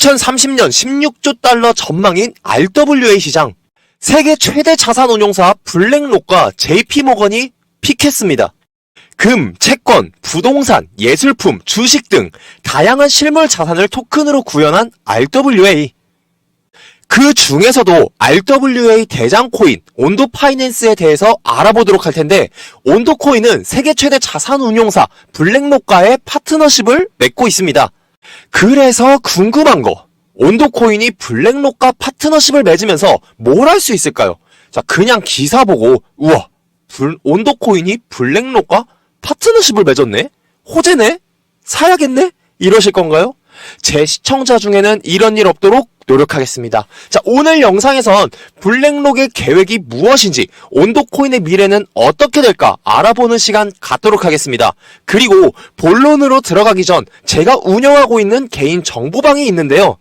2030년 16조 달러 전망인 RWA 시장. 세계 최대 자산 운용사 블랙록과 JP모건이 픽했습니다. 금, 채권, 부동산, 예술품, 주식 등 다양한 실물 자산을 토큰으로 구현한 RWA. 그 중에서도 RWA 대장 코인 온도 파이낸스에 대해서 알아보도록 할 텐데 온도 코인은 세계 최대 자산 운용사 블랙록과의 파트너십을 맺고 있습니다. 그래서 궁금한 거 온도 코인이 블랙록과 파트너십을 맺으면서 뭘 할 수 있을까요? 자 그냥 기사 보고 우와 불- 온도 코인이 블랙록과 파트너십을 맺었네? 호재네? 사야겠네? 이러실 건가요? 제 시청자 중에는 이런 일 없도록 노력하겠습니다. 자, 오늘 영상에선 블랙록의 계획이 무엇인지, 온도 코인의 미래는 어떻게 될까 알아보는 시간 갖도록 하겠습니다. 그리고 본론으로 들어가기 전 제가 운영하고 있는 개인 정보방이 있는데요.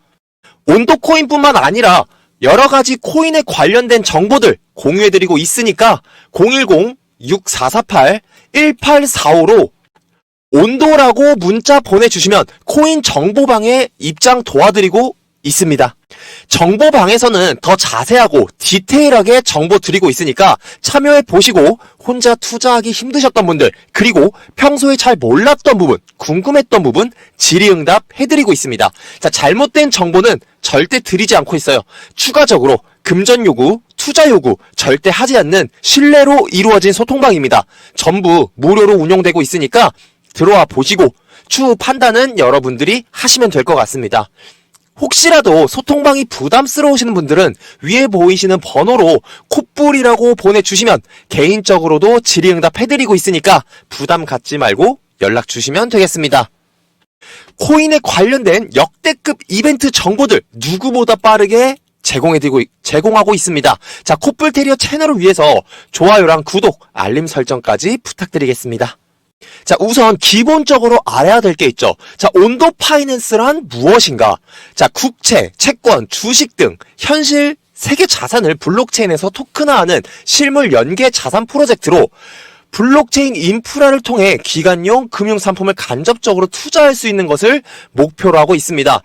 온도 코인뿐만 아니라 여러 가지 코인에 관련된 정보들 공유해드리고 있으니까 010-6448-1845로 온도라고 문자 보내주시면 코인 정보방에 입장 도와드리고 있습니다. 정보방에서는 더 자세하고 디테일하게 정보 드리고 있으니까 참여해 보시고 혼자 투자하기 힘드셨던 분들 그리고 평소에 잘 몰랐던 부분 궁금했던 부분 질의응답 해드리고 있습니다. 자 잘못된 정보는 절대 드리지 않고 있어요. 추가적으로 금전 요구, 투자 요구 절대 하지 않는 신뢰로 이루어진 소통방입니다. 전부 무료로 운영되고 있으니까 들어와 보시고 추후 판단은 여러분들이 하시면 될 것 같습니다. 혹시라도 소통방이 부담스러우시는 분들은 위에 보이시는 번호로 콧불이라고 보내주시면 개인적으로도 질의응답 해드리고 있으니까 부담 갖지 말고 연락 주시면 되겠습니다. 코인에 관련된 역대급 이벤트 정보들 누구보다 빠르게 제공해드리고, 제공하고 있습니다. 자, 콧불 테리어 채널을 위해서 좋아요랑 구독, 알림 설정까지 부탁드리겠습니다. 자, 우선 기본적으로 알아야 될 게 있죠. 자, 온도 파이낸스란 무엇인가? 자, 국채, 채권, 주식 등 현실 세계 자산을 블록체인에서 토큰화하는 실물 연계 자산 프로젝트로 블록체인 인프라를 통해 기관용 금융 상품을 간접적으로 투자할 수 있는 것을 목표로 하고 있습니다.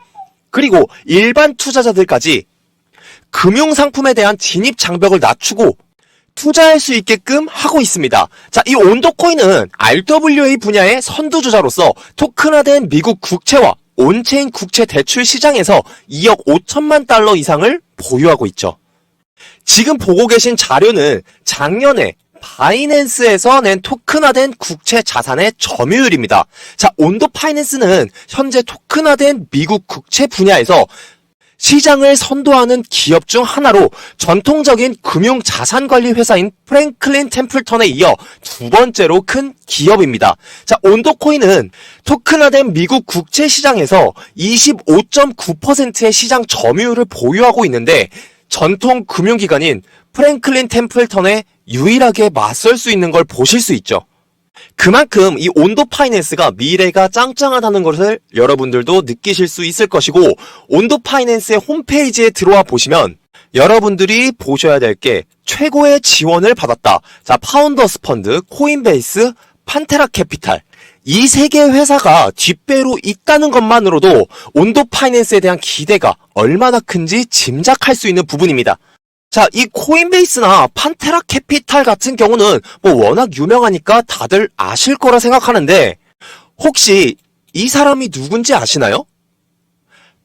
그리고 일반 투자자들까지 금융 상품에 대한 진입 장벽을 낮추고 투자할 수 있게끔 하고 있습니다. 자, 이 온도코인은 RWA 분야의 선두주자로서 토큰화된 미국 국채와 온체인 국채 대출 시장에서 2억 5천만 달러 이상을 보유하고 있죠. 지금 보고 계신 자료는 작년에 바이낸스에서 낸 토큰화된 국채 자산의 점유율입니다. 자, 온도 파이낸스는 현재 토큰화된 미국 국채 분야에서 시장을 선도하는 기업 중 하나로 전통적인 금융 자산 관리 회사인 프랭클린 템플턴에 이어 두 번째로 큰 기업입니다. 자, 온도코인은 토큰화된 미국 국채 시장에서 25.9%의 시장 점유율을 보유하고 있는데 전통 금융기관인 프랭클린 템플턴에 유일하게 맞설 수 있는 걸 보실 수 있죠. 그만큼 이 온도 파이낸스가 미래가 짱짱하다는 것을 여러분들도 느끼실 수 있을 것이고 온도 파이낸스의 홈페이지에 들어와 보시면 여러분들이 보셔야 될 게 최고의 지원을 받았다. 자, 파운더스 펀드, 코인베이스, 판테라 캐피탈 이 세개 회사가 뒷배로 있다는 것만으로도 온도 파이낸스에 대한 기대가 얼마나 큰지 짐작할 수 있는 부분입니다. 자, 이 코인베이스나 판테라 캐피탈 같은 경우는 뭐 워낙 유명하니까 다들 아실 거라 생각하는데 혹시 이 사람이 누군지 아시나요?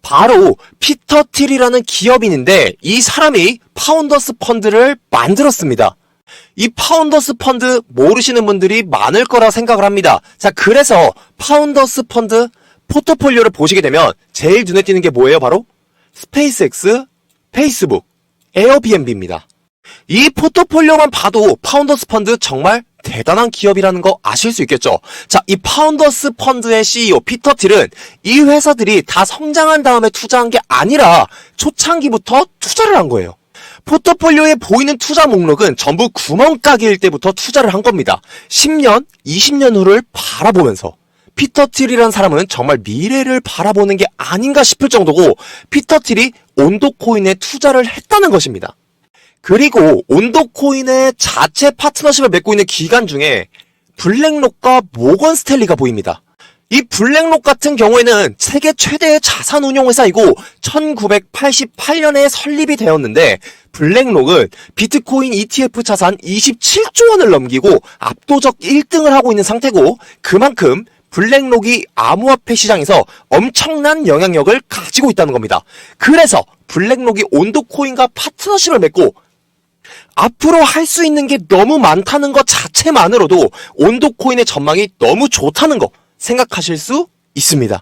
바로 피터 틸이라는 기업인인데 이 사람이 파운더스 펀드를 만들었습니다. 이 파운더스 펀드 모르시는 분들이 많을 거라 생각을 합니다. 자, 그래서 파운더스 펀드 포트폴리오를 보시게 되면 제일 눈에 띄는 게 뭐예요? 바로 스페이스X, 페이스북, 에어비앤비입니다. 이 포트폴리오만 봐도 파운더스 펀드 정말 대단한 기업이라는 거 아실 수 있겠죠? 자, 이 파운더스 펀드의 CEO 피터 틸은 이 회사들이 다 성장한 다음에 투자한 게 아니라 초창기부터 투자를 한 거예요. 포트폴리오에 보이는 투자 목록은 전부 구멍가게일 때부터 투자를 한 겁니다. 10년, 20년 후를 바라보면서. 피터 틸이라는 사람은 정말 미래를 바라보는 게 아닌가 싶을 정도고 피터 틸이 온도코인에 투자를 했다는 것입니다. 그리고 온도코인의 자체 파트너십을 맺고 있는 기관 중에 블랙록과 모건 스탠리가 보입니다. 이 블랙록 같은 경우에는 세계 최대의 자산 운용 회사이고 1988년에 설립이 되었는데 블랙록은 비트코인 ETF 자산 27조 원을 넘기고 압도적 1등을 하고 있는 상태고 그만큼 블랙록이 암호화폐 시장에서 엄청난 영향력을 가지고 있다는 겁니다. 그래서 블랙록이 온도코인과 파트너십을 맺고 앞으로 할 수 있는 게 너무 많다는 것 자체만으로도 온도코인의 전망이 너무 좋다는 거 생각하실 수 있습니다.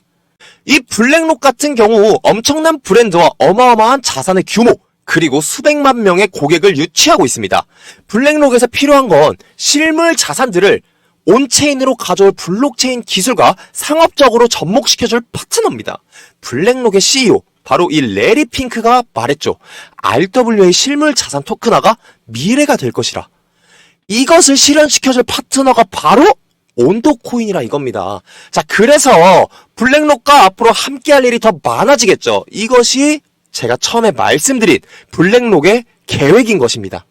이 블랙록 같은 경우 엄청난 브랜드와 어마어마한 자산의 규모 그리고 수백만 명의 고객을 유치하고 있습니다. 블랙록에서 필요한 건 실물 자산들을 온체인으로 가져올 블록체인 기술과 상업적으로 접목시켜줄 파트너입니다. 블랙록의 CEO 바로 이 레리 핑크가 말했죠. RWA 실물 자산 토큰화가 미래가 될 것이라. 이것을 실현시켜줄 파트너가 바로 온도코인이라 이겁니다. 자, 그래서 블랙록과 앞으로 함께할 일이 더 많아지겠죠. 이것이 제가 처음에 말씀드린 블랙록의 계획인 것입니다.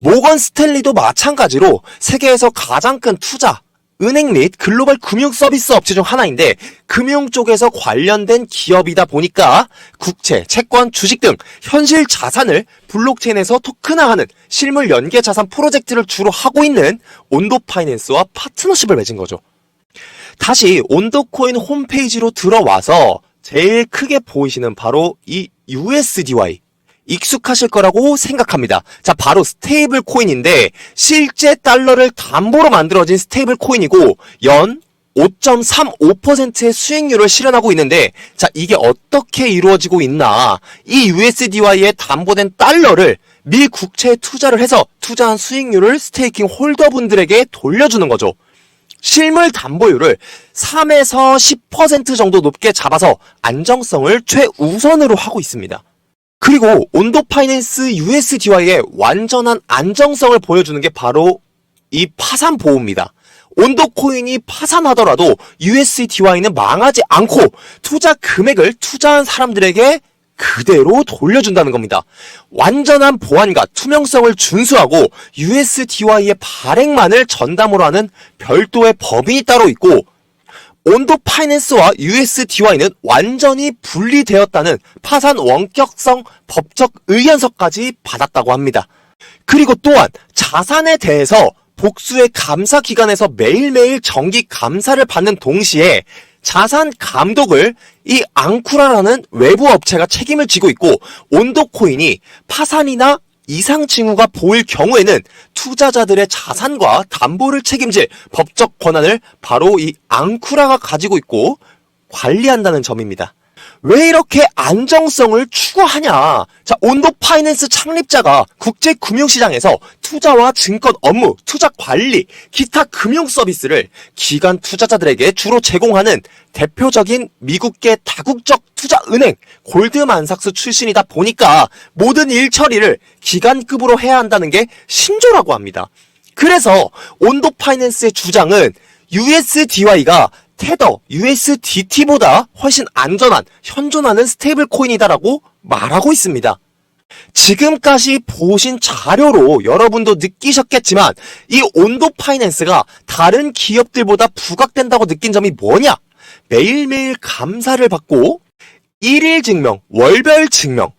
모건 스탠리도 마찬가지로 세계에서 가장 큰 투자, 은행 및 글로벌 금융 서비스 업체 중 하나인데 금융 쪽에서 관련된 기업이다 보니까 국채, 채권, 주식 등 현실 자산을 블록체인에서 토큰화하는 실물 연계 자산 프로젝트를 주로 하고 있는 온도 파이낸스와 파트너십을 맺은 거죠. 다시 온도코인 홈페이지로 들어와서 제일 크게 보이시는 바로 이 USDY 익숙하실 거라고 생각합니다. 자, 바로 스테이블 코인인데 실제 달러를 담보로 만들어진 스테이블 코인이고 연 5.35%의 수익률을 실현하고 있는데 자, 이게 어떻게 이루어지고 있나? 이 USDY에 담보된 달러를 미 국채에 투자를 해서 투자한 수익률을 스테이킹 홀더분들에게 돌려주는 거죠. 실물 담보율을 3에서 10% 정도 높게 잡아서 안정성을 최우선으로 하고 있습니다. 그리고 온도 파이낸스 USDY의 완전한 안정성을 보여주는 게 바로 이 파산 보호입니다. 온도 코인이 파산하더라도 USDY는 망하지 않고 투자 금액을 투자한 사람들에게 그대로 돌려준다는 겁니다. 완전한 보안과 투명성을 준수하고 USDY의 발행만을 전담으로 하는 별도의 법인이 따로 있고 온도 파이낸스와 USDY는 완전히 분리되었다는 파산 원격성 법적 의견서까지 받았다고 합니다. 그리고 또한 자산에 대해서 복수의 감사 기관에서 매일매일 정기 감사를 받는 동시에 자산 감독을 이 앙쿠라라는 외부 업체가 책임을 지고 있고 온도코인이 파산이나 이상 징후가 보일 경우에는 투자자들의 자산과 담보를 책임질 법적 권한을 바로 이 앙쿠라가 가지고 있고 관리한다는 점입니다. 왜 이렇게 안정성을 추구하냐? 자, 온도 파이낸스 창립자가 국제 금융시장에서 투자와 증권 업무, 투자 관리, 기타 금융 서비스를 기관 투자자들에게 주로 제공하는 대표적인 미국계 다국적 투자 은행 골드만삭스 출신이다 보니까 모든 일 처리를 기관급으로 해야 한다는 게 신조라고 합니다. 그래서 온도 파이낸스의 주장은 USDY가 테더, USDT보다 훨씬 안전한, 현존하는 스테이블 코인이다라고 말하고 있습니다. 지금까지 보신 자료로 여러분도 느끼셨겠지만 이 온도 파이낸스가 다른 기업들보다 부각된다고 느낀 점이 뭐냐? 매일매일 감사를 받고 일일 증명, 월별 증명,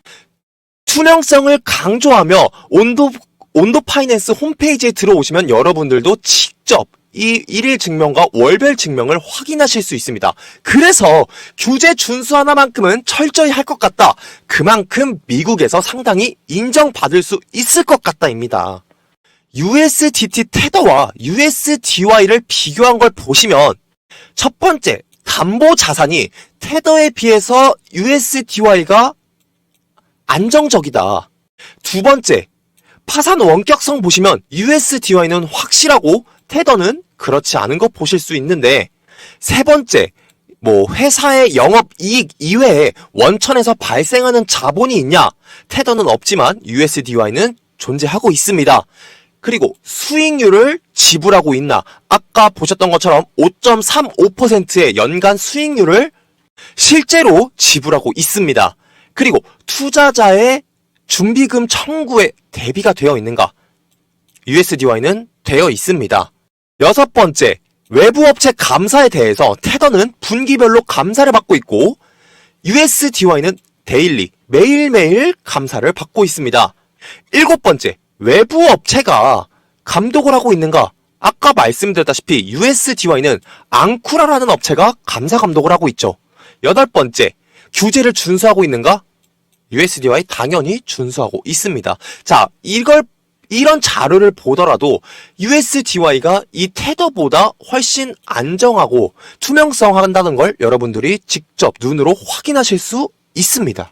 투명성을 강조하며 온도 온도 파이낸스 홈페이지에 들어오시면 여러분들도 직접 이 일일 증명과 월별 증명을 확인하실 수 있습니다. 그래서 규제 준수 하나만큼은 철저히 할 것 같다. 그만큼 미국에서 상당히 인정받을 수 있을 것 같다입니다. USDT 테더와 USDY를 비교한 걸 보시면 첫 번째, 담보 자산이 테더에 비해서 USDY가 안정적이다. 두 번째, 파산 원격성 보시면 USDY는 확실하고 테더는 그렇지 않은 거 보실 수 있는데 세 번째, 뭐 회사의 영업 이익 이외에 원천에서 발생하는 자본이 있냐? 테더는 없지만 USDY는 존재하고 있습니다. 그리고 수익률을 지불하고 있나? 아까 보셨던 것처럼 5.35%의 연간 수익률을 실제로 지불하고 있습니다. 그리고 투자자의 준비금 청구에 대비가 되어 있는가? USDY는 되어 있습니다. 여섯 번째, 외부 업체 감사에 대해서 테더는 분기별로 감사를 받고 있고 USDY는 데일리 매일매일 감사를 받고 있습니다. 일곱 번째, 외부 업체가 감독을 하고 있는가? 아까 말씀드렸다시피 USDY는 앙쿠라라는 업체가 감사 감독을 하고 있죠. 여덟 번째, 규제를 준수하고 있는가? USDY 당연히 준수하고 있습니다. 자, 이걸 이런 자료를 보더라도 USDY가 이 테더보다 훨씬 안정하고 투명성 한다는 걸 여러분들이 직접 눈으로 확인하실 수 있습니다.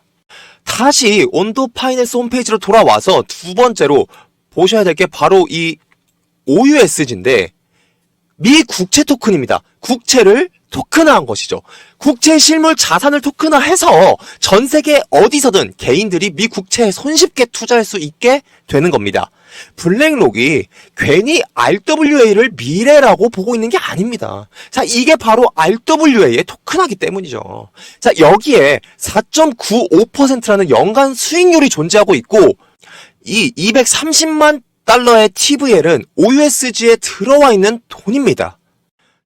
다시 온도 파이낸스 홈페이지로 돌아와서 두 번째로 보셔야 될 게 바로 이 OUSG인데 미 국채 토큰입니다. 국채를 토큰화한 것이죠. 국채 실물 자산을 토큰화해서 전 세계 어디서든 개인들이 미 국채에 손쉽게 투자할 수 있게 되는 겁니다. 블랙록이 괜히 RWA를 미래라고 보고 있는 게 아닙니다. 자, 이게 바로 RWA의 토큰화기 때문이죠. 자, 여기에 4.95%라는 연간 수익률이 존재하고 있고, 이 230만 달러의 TVL은 OUSG에 들어와 있는 돈입니다.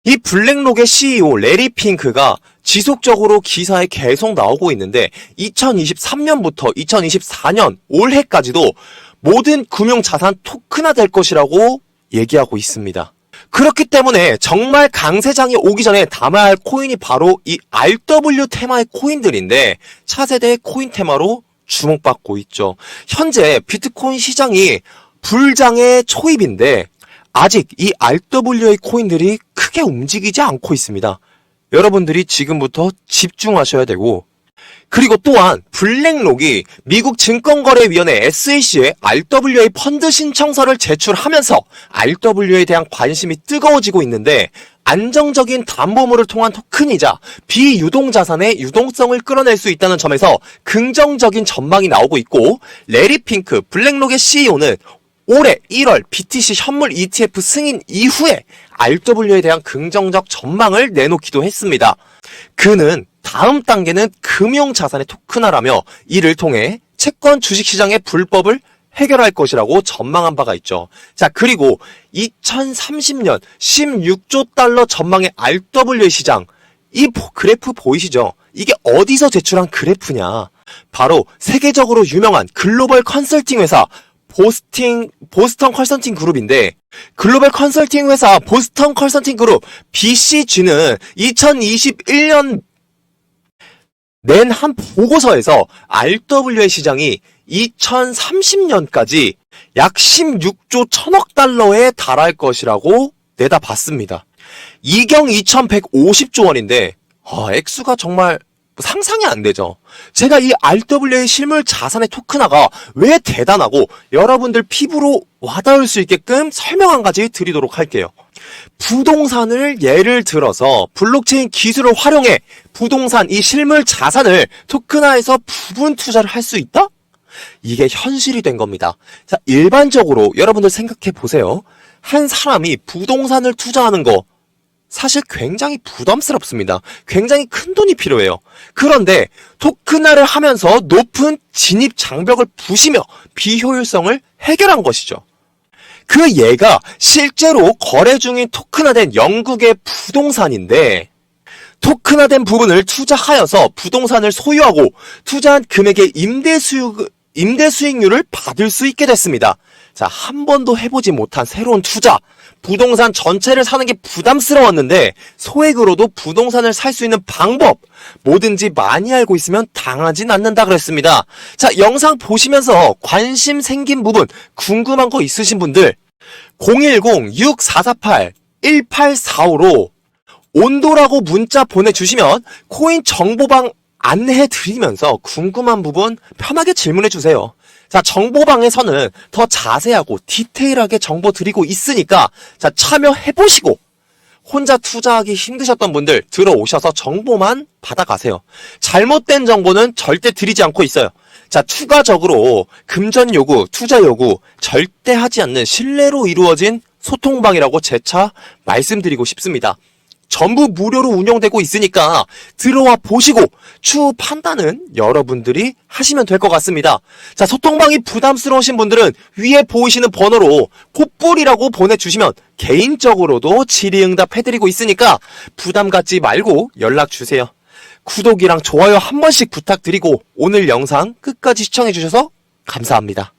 이 블랙록의 CEO 레리 핑크가 지속적으로 기사에 계속 나오고 있는데 2023년부터 2024년 올해까지도 모든 금융자산 토큰화 될 것이라고 얘기하고 있습니다. 그렇기 때문에 정말 강세장이 오기 전에 담아야 할 코인이 바로 이 RW 테마의 코인들인데 차세대 코인 테마로 주목받고 있죠. 현재 비트코인 시장이 불장의 초입인데 아직 이 RWA 코인들이 크게 움직이지 않고 있습니다. 여러분들이 지금부터 집중하셔야 되고 그리고 또한 블랙록이 미국 증권거래위원회 SEC에 RWA 펀드 신청서를 제출하면서 RWA에 대한 관심이 뜨거워지고 있는데 안정적인 담보물을 통한 토큰이자 비유동 자산의 유동성을 끌어낼 수 있다는 점에서 긍정적인 전망이 나오고 있고 레리 핑크 블랙록의 CEO는 올해 1월 BTC 현물 ETF 승인 이후에 RW에 대한 긍정적 전망을 내놓기도 했습니다. 그는 다음 단계는 금융자산의 토큰화라며 이를 통해 채권 주식시장의 불법을 해결할 것이라고 전망한 바가 있죠. 자, 그리고 2030년 16조 달러 전망의 RWA 시장. 이 보- 그래프 보이시죠? 이게 어디서 제출한 그래프냐? 바로 세계적으로 유명한 글로벌 컨설팅 회사 보스팅, 보스턴 컨설팅 그룹인데, 글로벌 컨설팅 회사 보스턴 컨설팅 그룹 BCG는 2021년 낸 한 보고서에서 RWA 시장이 2030년까지 약 16조 1000억 달러에 달할 것이라고 내다봤습니다. 이경 2150조 원인데, 아, 액수가 정말 상상이 안 되죠. 제가 이 RWA 실물 자산의 토큰화가 왜 대단하고 여러분들 피부로 와닿을 수 있게끔 설명 한 가지 드리도록 할게요. 부동산을 예를 들어서 블록체인 기술을 활용해 부동산 이 실물 자산을 토큰화해서 부분 투자를 할 수 있다? 이게 현실이 된 겁니다. 자, 일반적으로 여러분들 생각해 보세요. 한 사람이 부동산을 투자하는 거 사실 굉장히 부담스럽습니다. 굉장히 큰 돈이 필요해요. 그런데 토큰화를 하면서 높은 진입 장벽을 부시며 비효율성을 해결한 것이죠. 그 예가 실제로 거래 중인 토큰화된 영국의 부동산인데 토큰화된 부분을 투자하여서 부동산을 소유하고 투자한 금액의 임대 수익 임대 수익률을 받을 수 있게 됐습니다. 자, 한 번도 해보지 못한 새로운 투자. 부동산 전체를 사는 게 부담스러웠는데 소액으로도 부동산을 살 수 있는 방법 뭐든지 많이 알고 있으면 당하진 않는다 그랬습니다. 자, 영상 보시면서 관심 생긴 부분 궁금한 거 있으신 분들 010-6448-1845로 온도라고 문자 보내주시면 코인 정보방 안내해 드리면서 궁금한 부분 편하게 질문해 주세요. 자, 정보방에서는 더 자세하고 디테일하게 정보 드리고 있으니까 자, 참여해 보시고 혼자 투자하기 힘드셨던 분들 들어오셔서 정보만 받아가세요. 잘못된 정보는 절대 드리지 않고 있어요. 자, 추가적으로 금전 요구, 투자 요구 절대 하지 않는 신뢰로 이루어진 소통방이라고 재차 말씀드리고 싶습니다. 전부 무료로 운영되고 있으니까 들어와 보시고 추후 판단은 여러분들이 하시면 될 것 같습니다. 자, 소통방이 부담스러우신 분들은 위에 보이시는 번호로 콧불이라고 보내주시면 개인적으로도 질의응답 해드리고 있으니까 부담 갖지 말고 연락 주세요. 구독이랑 좋아요 한 번씩 부탁드리고 오늘 영상 끝까지 시청해주셔서 감사합니다.